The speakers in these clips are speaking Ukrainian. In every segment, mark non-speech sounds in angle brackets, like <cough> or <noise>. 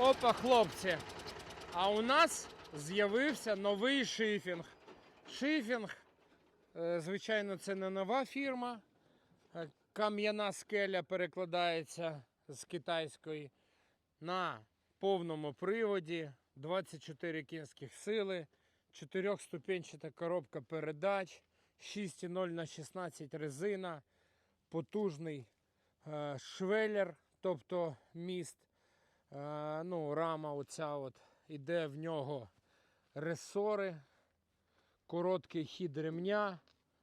Опа, хлопці. А у нас з'явився новий шифінг. Шифінг, е, звичайно, це не нова фірма. Е, Кам'яна скеля перекладається з китайської на повному приводі, 24 кінських сили, 4-ступенчата коробка передач, 6,0 на 16 резина, потужний е, швеллер, тобто міст. Е, ну, рама оця от, іде в нього ресори, короткий хід ремня,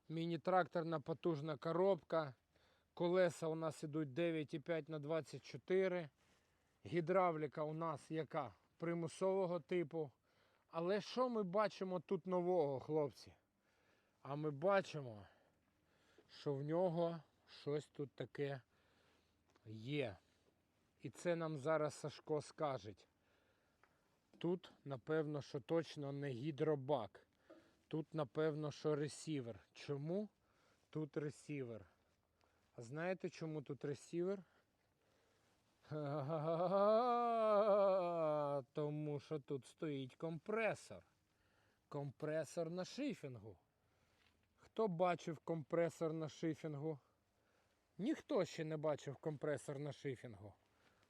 міні-тракторна потужна коробка. Колеса у нас ідуть 9,5 на 24. Гідравліка у нас яка? Примусового типу. Але що ми бачимо тут нового, хлопці? А ми бачимо, що в нього щось тут таке є. І це нам зараз Сашко скаже. Тут, напевно, що точно не гідробак. Тут, напевно, що ресівер. Чому тут ресівер? А знаєте, чому тут ресівер? <laughs> Тому що тут стоїть компресор. Компресор на шифінгу. Хто бачив компресор на шифінгу? Ніхто ще не бачив компресор на шифінгу.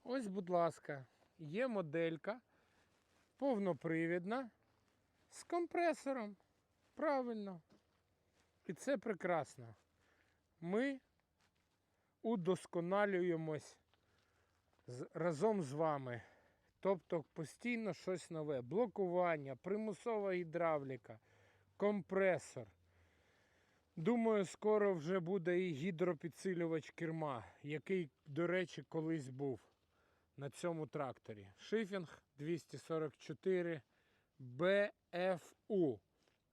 Ось, будь ласка, є моделька повнопривідна з компресором. Правильно. І це прекрасно. Ми удосконалюємось разом з вами. Тобто постійно щось нове. Блокування, примусова гідравліка, компресор. Думаю, скоро вже буде і гідропідсилювач керма, який, до речі, колись був на цьому тракторі. Шифінг 244 BFU.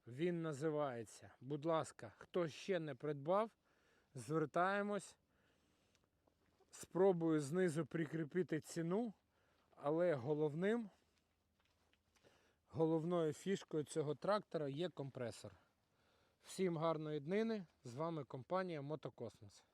Він називається. Будь ласка, хто ще не придбав, звертаємось. Спробую знизу прикріпити ціну, але головним, головною фішкою цього трактора є компресор. Всім гарної днини. З вами компанія Мотокосмос.